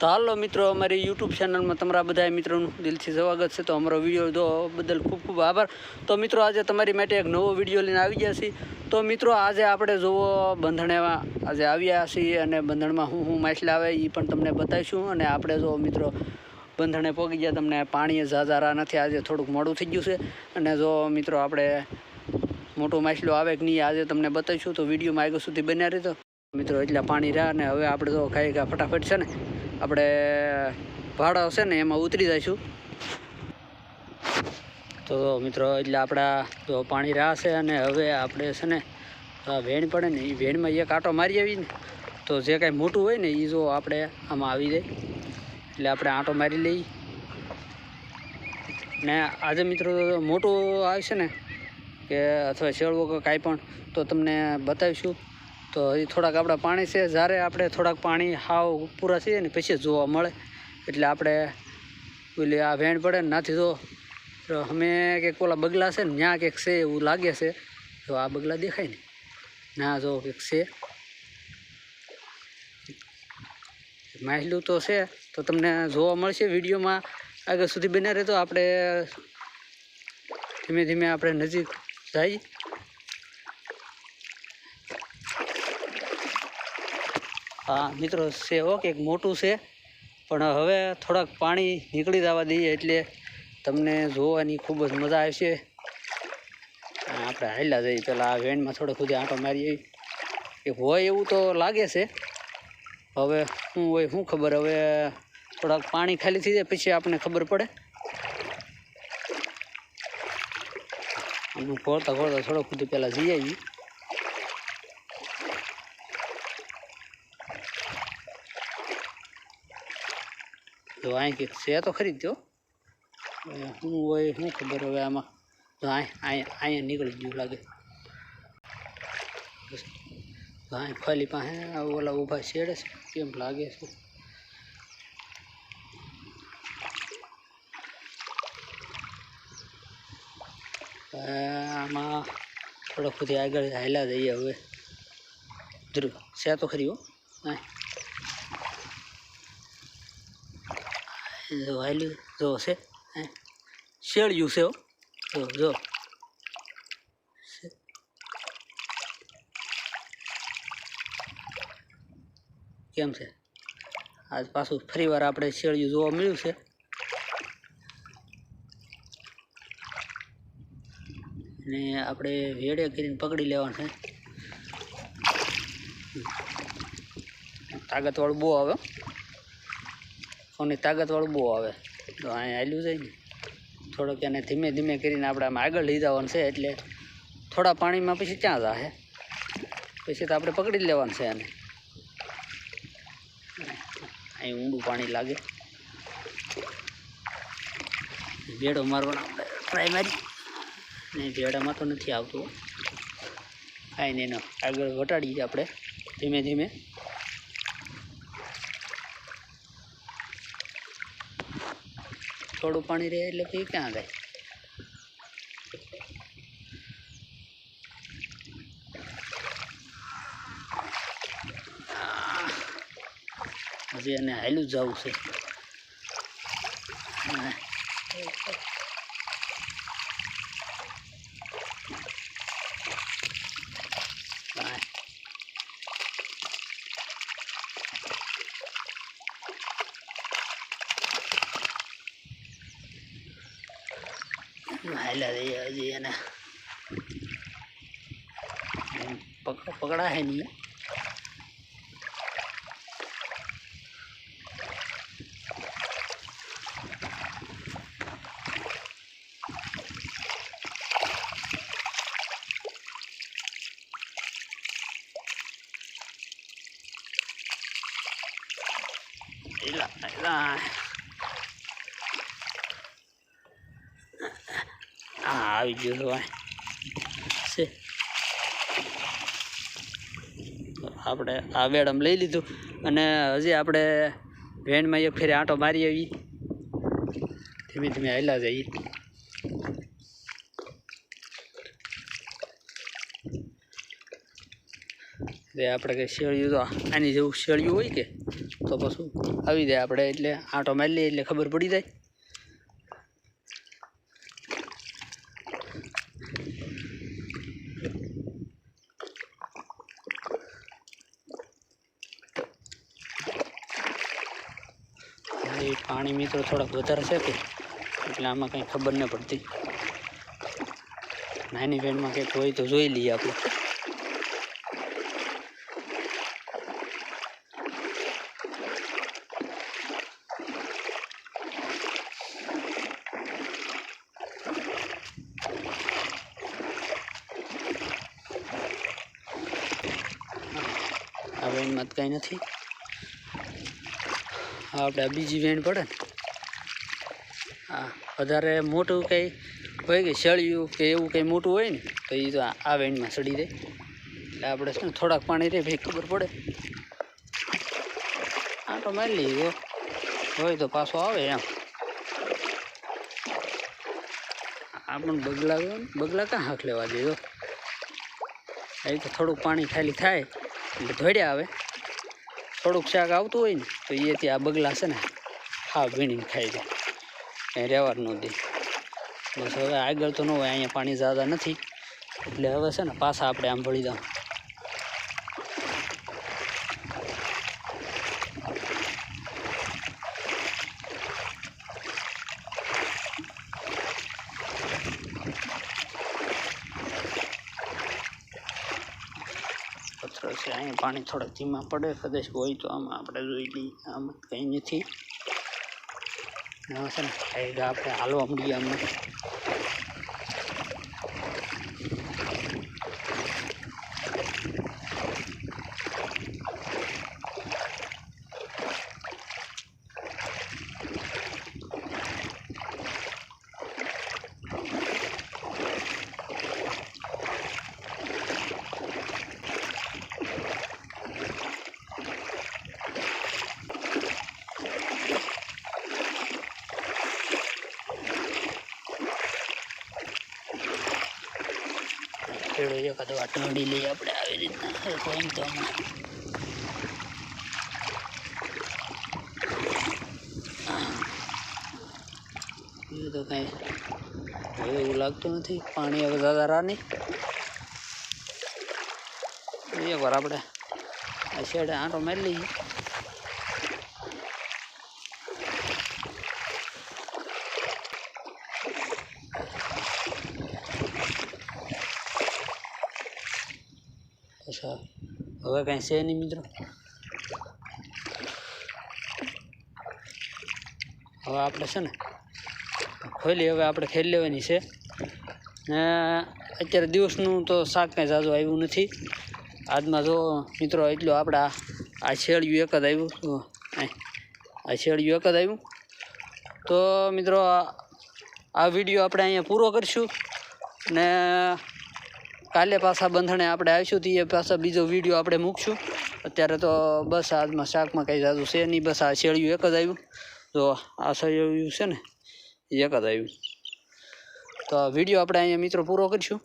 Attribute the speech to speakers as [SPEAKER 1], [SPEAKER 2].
[SPEAKER 1] તો હાલો મિત્રો, અમારી યુટ્યુબ ચેનલમાં તમારા બધા મિત્રોનું દિલથી સ્વાગત છે. તો અમારો વીડિયો જો બદલ ખૂબ ખૂબ આભાર. તો મિત્રો, આજે તમારી માટે એક નવો વીડિયો લઈને આવી ગયા છીએ. તો મિત્રો, આજે આપણે જોવો બંધણેમાં આજે આવ્યા છીએ અને બંધણમાં હું હું માછલા આવે એ પણ તમને બતાવીશું. અને આપણે જો મિત્રો, બંધણે પોગી ગયા. તમને પાણી ઝાઝારા નથી. આજે થોડુંક મોડું થઈ ગયું છે. અને જો મિત્રો, આપણે મોટું માછલું આવે કે નહીં આજે તમને બતાવીશું. તો વિડીયોમાં આગળ સુધી બન્યા રહેતો મિત્રો, એટલા પાણી રહ્યા અને હવે આપણે તો ખાઈ ગયા ફટાફટ છે ને. આપણે ભાડા છે ને એમાં ઉતરી જઈશું. તો મિત્રો, એટલે આપણા જો પાણી રહ્યા છે અને હવે આપણે છે ને વેણ પડે ને એ વેણમાં એક આંટો મારી આવી ને, તો જે કાંઈ મોટું હોય ને એ જો આપણે આમાં આવી જાય. એટલે આપણે આંટો મારી લઈએ. ને આજે મિત્રો, મોટું આવશે ને, કે અથવા શેળવો કે કાંઈ પણ, તો તમને બતાવીશું. તો હજી થોડાક આપણા પાણી છે, જ્યારે આપણે થોડાક પાણી હાવ પૂરા થઈએ ને પછી જોવા મળે. એટલે આપણે ઓલી આ વેણ પડે ને નાથી જો તો અમે કંઈક ઓલા બગલા છે ને ત્યાં કંઈક છે એવું લાગે છે. તો આ બગલા દેખાય ને ના જો કંઈક છે. માહિલું તો છે, તો તમને જોવા મળશે વિડીયોમાં. આગળ સુધી બન્યા રહેતો આપણે ધીમે ધીમે આપણે નજીક જઈએ. મિત્રો, છે હો કંઈક મોટું છે, પણ હવે થોડાક પાણી નીકળી જવા દઈએ એટલે તમને જોવાની ખૂબ જ મજા આવશે. આપણે હાલ્યા જઈએ પહેલાં આ વેનમાં થોડો સુધી આંટો મારી આવી એ હોય એવું તો લાગે છે. હવે શું હોય, શું ખબર? હવે થોડાક પાણી ખાલી થઈ જાય, પછી આપણને ખબર પડે. અમુક ખોરતા ખોરતા થોડો સુધી પહેલાં જઈ આવી તો અહીં કંઈક છે તો ખરી જ શું હોય, શું ખબર હવે આમાં? તો અહીંયા અહીંયા નીકળી ગયું લાગે. અહીં ફાલી પાસે ઓલા ઊભા છેડે છે. કેમ લાગે છે? આમાં થોડોક સુધી આગળ હાલ્યા જઈએ હવે. ધ્રુવ, છે તો ખરી હો. હા જો હાલ્યું જો છે શેળિયું છે જો જો. કેમ છે? આજ પાછું ફરી વાર આપણે શેળિયું જોવા મળ્યું છે. ને આપણે વેડે કરીને પકડી લેવાનું છે. તાકાતવાળું બહુ આવે હો. તાકાતવાળું બહુ આવે. તો અહીંયા હાલ્યું જાય ને. થોડોક એને ધીમે ધીમે કરીને આપણે આમ આગળ લઈ જવાનું છે એટલે થોડા પાણીમાં પછી ક્યાં જાહે. પછી તો આપણે પકડી જ લેવાનું છે એને. અહીં ઊંડું પાણી લાગે. ભેડો મારવાનો આપણે ટ્રાય નહીં ભેડામાં તો નથી આવતું. નહીં, એનો આગળ વટાડીએ આપણે ધીમે ધીમે. થોડું પાણી રહે એટલે પછી ક્યાં જાય? હજી એને હાલું જવું છે હા. હા. હાલ્યા જઈએ હજી એને એમ પક પકડા હે નહીં એલા એલા હા આવી ગયું તો છે. આપણે આ વેડમ લઈ લીધું અને હજી આપણે વેનમાં એક ફેરે આંટો મારી આવી. ધીમે ધીમે હાલ્યા જઈએ. એટલે આપણે કંઈ શેળિયું તો આની જેવું શેળિયું હોય કે, તો પછી આવી જાય આપણે એટલે આંટો મારી લઈએ એટલે ખબર પડી જાય એ પાણી મિત્રો થોડાક વધારે છે કે, એટલે આમાં કંઈ ખબર ન પડતી. નાની વેણમાં કંઈક હોય તો જોઈ લઈએ આપણે. આ વેણમાં તો કંઈ નથી. આપણે બીજી વેણ પડે ને. હા, વધારે મોટું કંઈ હોય કે સળિયું કે એવું કંઈ મોટું હોય ને, તો એ તો આ વેણમાં સડી જાય એટલે આપણે શું થોડાક પાણી રે ભાઈ ખબર પડે. આંટો મારી લઈએ હોય તો પાછો આવે એમ. આ પણ બગલા બગલા ક્યાં હાંક લેવા દે જો એ તો થોડુંક પાણી ખાલી થાય, એટલે ધોડ્યા આવે. થોડુંક શાક આવતું હોય ને, તો એથી આ બગલા છે ને, હા વીણીને ખાઈ જાય એ રહેવા ન બસ હવે આગળ તો ન હોય, અહીંયા પાણી ઝાઝા નથી. એટલે હવે છે ને પાછા આપણે આમ ભળી દઉં પથ્થર છે અહીંયા પાણી થોડા ધીમા પડે, કદાચ હોય તો આમાં આપણે જોઈ લઈએ. આમાં કંઈ નથી. હવે છે ને આપણે હાલવા મળીએ આમાં. પેડો કાં તો ઢળી લઈએ આપણે આવી રીતના. કોઈ તો હમણાં તો કાંઈ એવું લાગતું નથી. પાણી હવે દાદા રાની. એકવાર આપણે આ શેડે આંટો મારી લઈએ. અચ્છા. હવે કાંઈ છે નહીં મિત્રો? હવે આપણે છે ને ખોલી હવે આપણે ખેલી લેવાની છે. ને અત્યારે દિવસનું તો શાક કાંઈ ઝાઝું આવ્યું નથી. આજમાં જો મિત્રો એટલું આપણે આ શેળિયું એક જ આવ્યું. આ શેળિયું એક જ આવ્યું. તો મિત્રો આ વીડિયો આપણે અહીંયા પૂરો કરીશું. ને કાલે પાછા બંધણે આપણે આવીશું એ પાછા બીજો વીડિયો આપણે મૂકશું. અત્યારે તો બસ આજમાં શાકમાં કંઈ જાજુ છે નહીં, બસ આ શેળિયું એક જ આવ્યું તો આ શેળિયું છે ને એક જ આવ્યું તો વીડિયો આપણે અહીંયા મિત્રો પૂરો કરીશું.